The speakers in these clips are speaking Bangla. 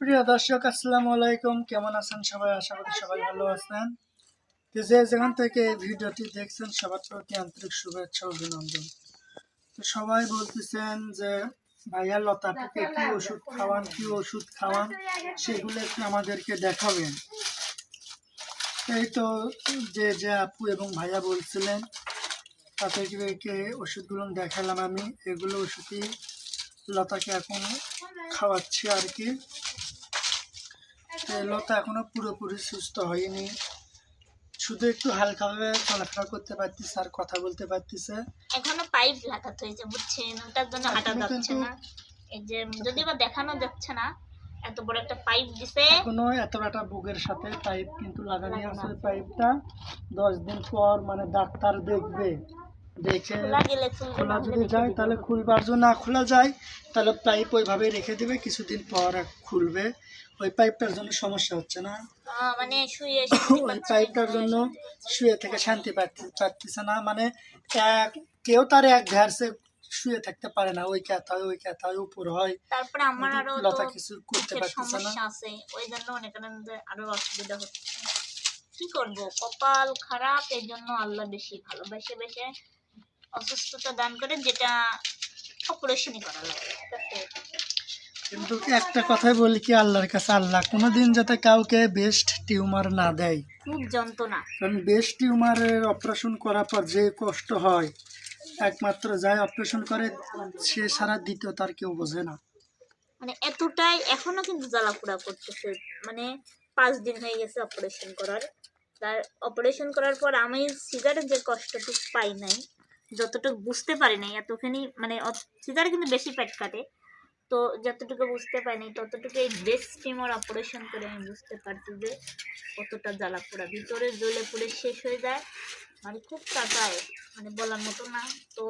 প্রিয় দর্শক, আসসালামু আলাইকুম। কেমন আছেন সবাই? আশা করি সবাই ভালো আছেন। তো যে যেখান থেকে এই ভিডিওটি দেখছেন, সবার প্রতি আন্তরিক শুভেচ্ছা অভিনন্দন। তো সবাই বলতেছেন যে, ভাইয়া লতাটাকে কি ওষুধ খাওয়ান, কি ওষুধ খাওয়ান? সেগুলো একটু আমাদেরকে দেখাবেন। এই তো যে যে আপু এবং ভাইয়া বলছিলেন, তাদেরকে ওষুধগুলো দেখালাম আমি। এগুলো ওষুধই লতাকে এখন খাওয়াচ্ছি আর কি। লতা এখনও পুরোপুরি সুস্থ হয়নি। শুধু একটু হালকাভাবে চলাফেরা করতে পারতিস আর কথা বলতে পারতিছে। এখনও পাইপ লাগাতে হয়েছে বুঝছেন? ওটার জন্য হাঁটা যাচ্ছে না। এই যে যদি বা দেখানো যাচ্ছে না এত বড় একটা পাইপ দিছে। এখনও এত একটা বুকের সাথে পাইপ কিন্তু লাগানো আছে পাইপটা। দশ দিন পর মানে ডাক্তার দেখবে। দেখে খোলা যদি যায় তাহলে খুলবার জন্য না খোলা যায় তাহলে পাইপ ওইভাবে রেখে দিবে কিছুদিন পর খুলবে। ওই পাইপটার জন্য সমস্যা হচ্ছে না। মানে শুয়ে ওই পাইপটার জন্য শুয়ে থেকে শান্তি পাচ্ছে না। মানে এক কেউ তার এক ধ্যারসে শুয়ে থাকতে পারে না। ওই ক্যাথা হয় ওই ক্যাথা হয় উপর হয়। তারপরে আমার আরও লতা কিছু করতে পারতেছে না। আছে। ওই জন্য অনেক আরও অসুবিধা হচ্ছে। কি করব? কপাল খারাপ এই জন্য আল্লাহ বেশি ভালোবাসে বেশে অসুস্থতা দান করে যেটা অপারেশনই করা লাগে। কিন্তু একটা কথাই বলি কি আল্লাহর কাছে আল্লাহ। কোনোদিন যাতে কাউকে বেস্ট টিউমার না দেয়। খুব যন্ত্রণা। কারণ বেস্ট টিউমারের অপারেশন করার পর যে কষ্ট হয় একমাত্র যাই অপারেশন করে সে সারা দ্বিতীয় তার কেউ বোঝে না। মানে এতটাই এখনও কিন্তু জ্বালাপোড়া করতেছে। মানে পাঁচ দিন হয়ে গেছে অপারেশন করার। তার অপারেশন করার পর আমি সিজারের যে কষ্টটুকু পাই নাই যতটুকু বুঝতে পারি নাই এতখানি মানে সিজারে কিন্তু বেশি পেট কাটে। তো যতটুকু বুঝতে পারিনি, ততটুকু এই ব্রেস্ট টিউমার অপারেশন করে আমি বুঝতে পারছি যে কতটা জ্বালাপোড়া। ভিতরে জ্বলে পুড়ে শেষ হয়ে যায় মানে খুব কাটায় মানে বলার মতো না। তো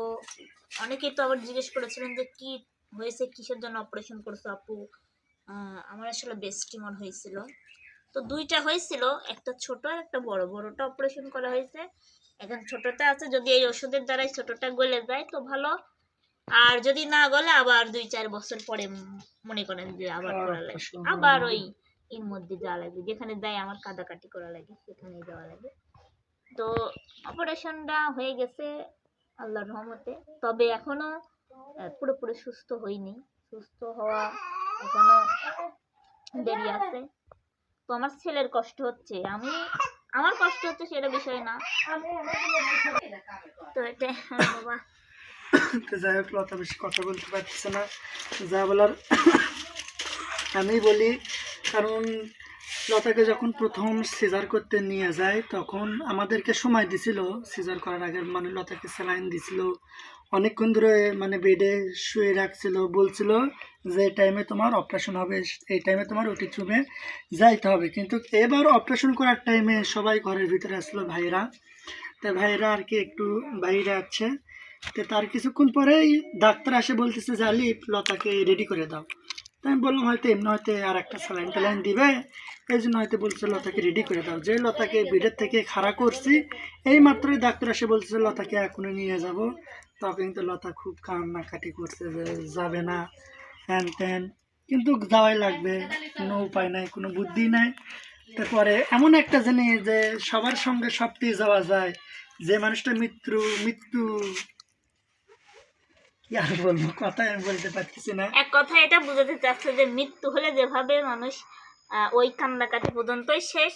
অনেকেই তো আবার জিজ্ঞেস করেছিলেন যে কি হয়েছে, কিসের জন্য অপারেশন করছ আপু? আমার আসলে বেস্ট টিউমার হয়েছিল। তো দুইটা হয়েছিল, একটা ছোট আর একটা বড়। বড়টা অপারেশন করা হয়েছে। এখন ছোটটা আছে, যদি এই ওষুধের দ্বারাই ছোটটা গলে যায়, তো ভালো। আর যদি না গলে আবার দুই চার বছর পরে মনে করেন যে আবার করা লাগে। আবার ওই এর মধ্যে যাওয়া লাগে যেখানে দেয় আমার কাটাকাটি করা লাগে সেখানে যাওয়া লাগে। তো অপারেশনটা হয়ে গেছে আল্লাহর রহমতে। তবে এখনও পুরোপুরি সুস্থ হইনি। সুস্থ হওয়া এখনও দেরি আছে। তো আমার ছেলের কষ্ট হচ্ছে। আমি আমার কষ্ট হচ্ছে সেটা বিষয় না। তো এটা বাবা। তো যাই হোক, লতা বেশি কথা বলতে পারতেছে না। যা বলার আমি বলি, কারণ লতাকে যখন প্রথম সিজার করতে নিয়ে যায়, তখন আমাদেরকে সময় দিছিল সিজার করার আগে মানে লতাকে স্যালাইন দিছিল। অনেকক্ষণ ধরে মানে বেডে শুয়ে রাখছিল, বলছিল যে, এই টাইমে তোমার অপারেশন হবে, এই টাইমে তোমার ওটি রুমে যাইতে হবে। কিন্তু এবার অপারেশন করার টাইমে সবাই ঘরের ভিতরে আসলো ভাইরা তো ভাইরা আর কি একটু বাইরে আছে। তো তার কিছুক্ষণ পরেই ডাক্তার আসে বলতেছে যে, আলিফ, লতাকে রেডি করে দাও। তো আমি বললাম, হয়তো এমনি হয়তো আর একটা স্যালাইন ট্যালাইন দিবে। এই জন্য হয়তো বলছে, লতাকে রেডি করে দাও। যে লতাকে বেডের থেকে খাড়া করছি, এই মাত্রই ডাক্তার এসে বলছে লতাকে এখনই নিয়ে যাব। তখন কিন্তু লতা খুব কান্নাকাটি করছে যে, যাবে না। হ্যান ত্যান। কিন্তু যাওয়াই লাগবে, কোনো উপায় নাই, কোনো বুদ্ধি নাই। তারপরে এমন একটা জিনিস যে, সবার সঙ্গে সবটি যাওয়া যায়। যে মানুষটা মৃত্যু মৃত্যু কি আর বলব কথা আমি বলতে পারতেছি না। এক কথা এটা বুঝাতে চাচ্ছে যে মৃত্যু হলে যেভাবে মানুষ ওই পর্যন্তই শেষ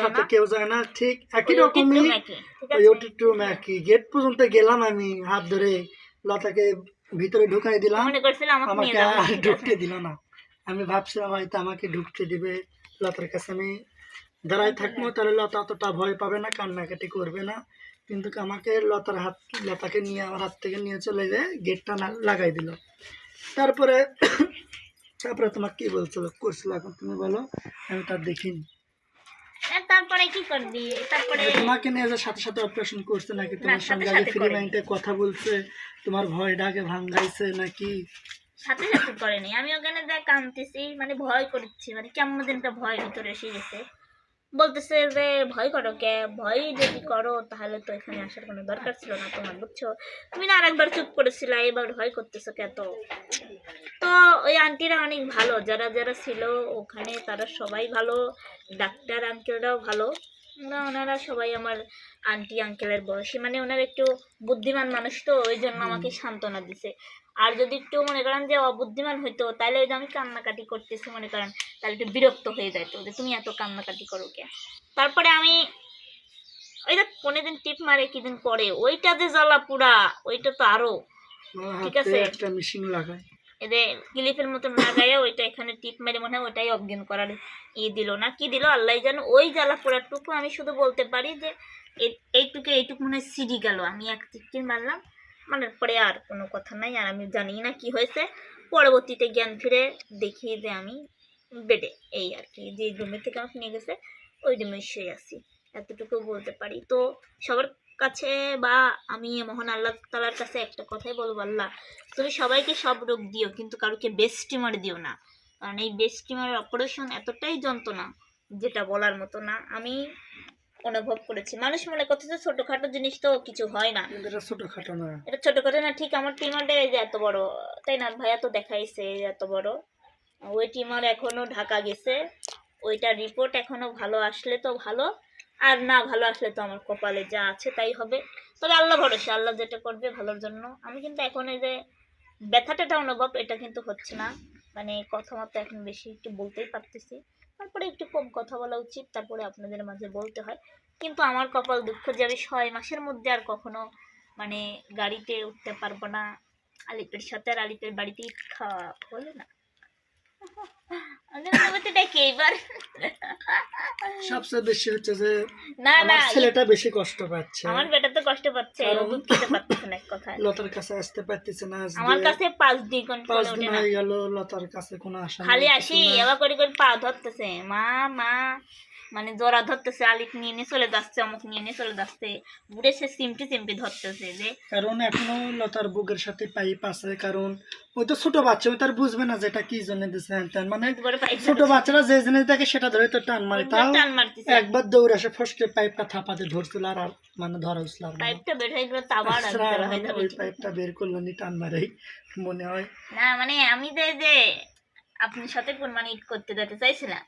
সাথে কেউ যায় না ঠিক একই রকমই। একই, গেট পর্যন্ত গেলাম আমি হাত ধরে লতাকে ভিতরে ঢুকাই দিলাম। আমাকে আর ঢুকতে দিল না। আমি ভাবছিলাম হয়তো আমাকে ঢুকতে দিবে লতার কাছে। আমি দাঁড়াই থাকব তাহলে লতা অতটা ভয় পাবে না কান্নাকাটি করবে না। কিন্তু আমাকে লতার হাত লতাকে নিয়ে আমার হাত থেকে নিয়ে চলে যেয়ে গেটটা না লাগাই দিল। তারপরে তারপরে তোমার কি বলছিল? করছিল এখন তুমি বলো আমি তার দেখিনি। তারপরে কি করবি? তারপরে তোমাকে নিয়ে যে সাথে সাথে অপারেশন করছে নাকি? তোমার সঙ্গে আগে ফ্রি মাইন্ডে কথা বলছে তোমার ভয় ডাকে নাকি? সাথে সাথে করেনি। আমি ওখানে যা কাঁদতেছি মানে ভয় করছি মানে কেমন একটা ভয় ভিতরে এসে গেছে। বলতেছে যে ভয় করো কে? ভয় যদি করো তাহলে তো এখানে আসার কোনো দরকার ছিল না তোমার বুঝছ? তুমি না আরেকবার চুপ করেছিলে এবার ভয় করতেছো কে তো? তো ওই আন্টিরা অনেক ভালো যারা যারা ছিল ওখানে তারা সবাই ভালো ডাক্তার আঙ্কেলরাও ভালো। ওরা ওনারা সবাই আমার আন্টি আঙ্কেলের বয়সী মানে ওনার একটু বুদ্ধিমান মানুষ তো ওই জন্য আমাকে সান্ত্বনা দিছে। আর যদি একটু মনে করেন যে অবুদ্ধিমান হইতো তাহলে ওই যে আমি কান্নাকাটি করতেছি মনে করেন তাহলে একটু বিরক্ত হয়ে যেত যে তুমি এত কান্নাকাটি করো কে? তারপরে আমি ওই যে পনেরো দিন টিপ মারে কি দিন পরে ওইটা যে জ্বালা পুরা ওইটা তো আরও ঠিক আছে। একটা মেশিন লাগায়। এদের ক্লিপের মতন লাগাইয়া ওইটা এখানে টিপ মেরে মনে হয় ওটাই অজ্ঞান করার ই দিল না কি দিল? আল্লাহ জানো ওই জ্বালা পোড়াটুকু আমি শুধু বলতে পারি যে এইটুকু এইটুকু মনে হয় সিঁড়ি গেল। আমি এক চিটকিন মারলাম মানে পরে আর কোনো কথা নাই, আর আমি জানি না কি হয়েছে। পরবর্তীতে জ্ঞান ফিরে দেখি যে আমি বেডে এই আর কি, যে রুমের থেকে আমাকে নিয়ে গেছে, ওই রুমে শুয়ে আছি। এতটুকু বলতে পারি। তো সবার কাছে বা আমি মহান আল্লাহ তালার কাছে একটা কথাই বলব, আল্লাহ, তুমি সবাইকে সব রোগ দিও, কিন্তু কারোকে বেস্ট টিমার দিও না। কারণ এই বেস্ট টিমারের অপারেশন এতটাই যন্ত্রণা, যেটা বলার মতো না। আমি অনুভব করেছি। মানুষ মনে করছে যে ছোটোখাটো জিনিস তো কিছু হয় না। এটা ছোটখাটো না। এটা ছোটোখাটো না ঠিক আমার টিমারটা এই যে এত বড়। তাই না? ভাইয়া তো দেখাইছে এত বড়। ওই টিমার এখনও ঢাকা গেছে। ওইটার রিপোর্ট এখনও ভালো আসলে তো ভালো। আর না ভালো আসলে তো আমার কপালে যা আছে তাই হবে। তবে আল্লাহ ভরসা আল্লাহ যেটা করবে ভালোর জন্য। আমি কিন্তু এখন এই যে ব্যথাটা অনুভব এটা কিন্তু হচ্ছে না। মানে কথা মতো এখন বেশি একটু বলতেই পারতেছি। তারপরে একটু কম কথা বলা উচিত, তারপরে আপনাদের মাঝে বলতে হয়। কিন্তু আমার কপাল দুঃখ যে আমি ছয় মাসের মধ্যে আর কখনো মানে গাড়িতে উঠতে পারব না। আলিপের সাথে আর আলিপের বাড়িতে খাওয়া হলো না আমি অনুভূতি দেখি এবার সবচেয়ে বেশি হচ্ছে যে না না ছেলেটা বেশি কষ্ট পাচ্ছে। আমার বেটা তো কষ্ট পাচ্ছে দুধ খেতে পারতেছে না এক কথায়। লতার কাছে আসতে পারতেছে না আমার কাছে পাঁচ দিন কোন পাঁচ দিন হয়ে গেল লতার কাছে কোনো আশা খালি আসি। এবার করে করে পা ধরতেছে। মা মা মানে জোড়া ধরতেছে আলিক নিয়ে নিয়ে চলে যাচ্ছে অমুক নিয়ে নিয়ে চলে যাচ্ছে। বুড়ে সে সিমটি সিমটি ধরতেছে যে কারণ এখনও লতার বুকের সাথে পাইপ আছে কারণ ওই তো ছোট বাচ্চা ওই তার বুঝবে না যেটা কি জন্য হ্যান মানে ছোট বাচ্চারা যে জিনিস দেখে সেটা ধরে তো টান মারে। তাও একবার দৌড়ে আসে ফসকে পাইপটা থাপাতে ধরছিল আর মানে ধরা উঠছিল আর না। পাইপটা বের হয়ে গেলে তাবার যাবে। ওই পাইপটা বের করল নি টান মারেই মনে হয়। না মানে আমি যে যে আপনার সাথে কোরবানি ঈদ করতে যেতে চাইছিলাম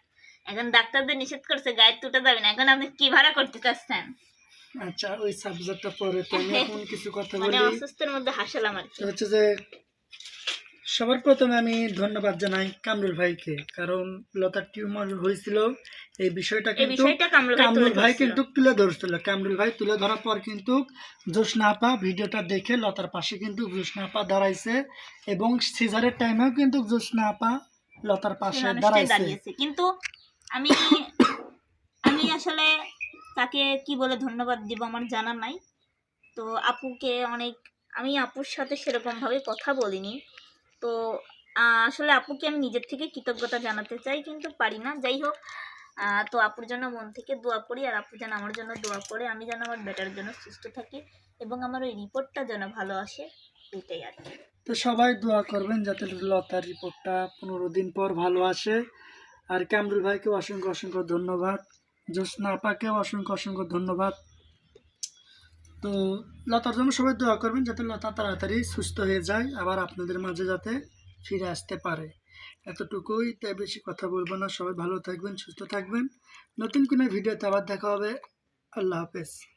এখন ডাক্তারদের নিষেধ করছে গায়ে তুটে যাবে না। এখন আপনি কি ভাড়া করতে চাচ্ছেন? আচ্ছা ওই সাবজেক্টটা পরে তো আমি এখন কিছু কথা বলি। মানে অসুস্থের মধ্যে হাসালাম আর কি। হচ্ছে যে সবার প্রথমে আমি ধন্যবাদ জানাই কামরুল ভাইকে কারণ লতার টিউমার হয়েছিল এই বিষয়টা কিন্তু কামরুল ভাই তুলে কিন্তু তুলে ধরছিল। কামরুল ভাই তুলে ধরার পর কিন্তু জোসনা আপা ভিডিওটা দেখে লতার পাশে কিন্তু জোসনা আপা দাঁড়াইছে এবং সিজারের টাইমেও কিন্তু জোসনা আপা লতার পাশে দাঁড়াইছে। কিন্তু আমি আমি আসলে তাকে কি বলে ধন্যবাদ দিব আমার জানা নাই। তো আপুকে অনেক, আমি আপুর সাথে সেরকমভাবে কথা বলিনি। তো আসলে আপুকে আমি নিজের থেকে কৃতজ্ঞতা জানাতে চাই, কিন্তু পারি না। যাই হোক তো আপুর জন্য মন থেকে দোয়া করি, আর আপু যেন আমার জন্য দোয়া করে, আমি যেন আমার বেটার জন্য সুস্থ থাকি এবং আমার ওই রিপোর্টটা যেন ভালো আসে এটাই আর কি। তো সবাই দোয়া করবেন যাতে লতার রিপোর্টটা পনেরো দিন পর ভালো আসে। আর কামরুল ভাইকেও অসংখ্য অসংখ্য ধন্যবাদ। জ্যোৎস্না আপাকেও অসংখ্য অসংখ্য ধন্যবাদ। তো লতার জন্য সবাই দোয়া করবেন যাতে লতা তাড়াতাড়ি সুস্থ হয়ে যায়, আবার আপনাদের মাঝে যাতে ফিরে আসতে পারে। এতটুকুই, তাই বেশি কথা বলব না। সবাই ভালো থাকবেন, সুস্থ থাকবেন। নতুন কোনো ভিডিওতে আবার দেখা হবে। আল্লাহ হাফেজ।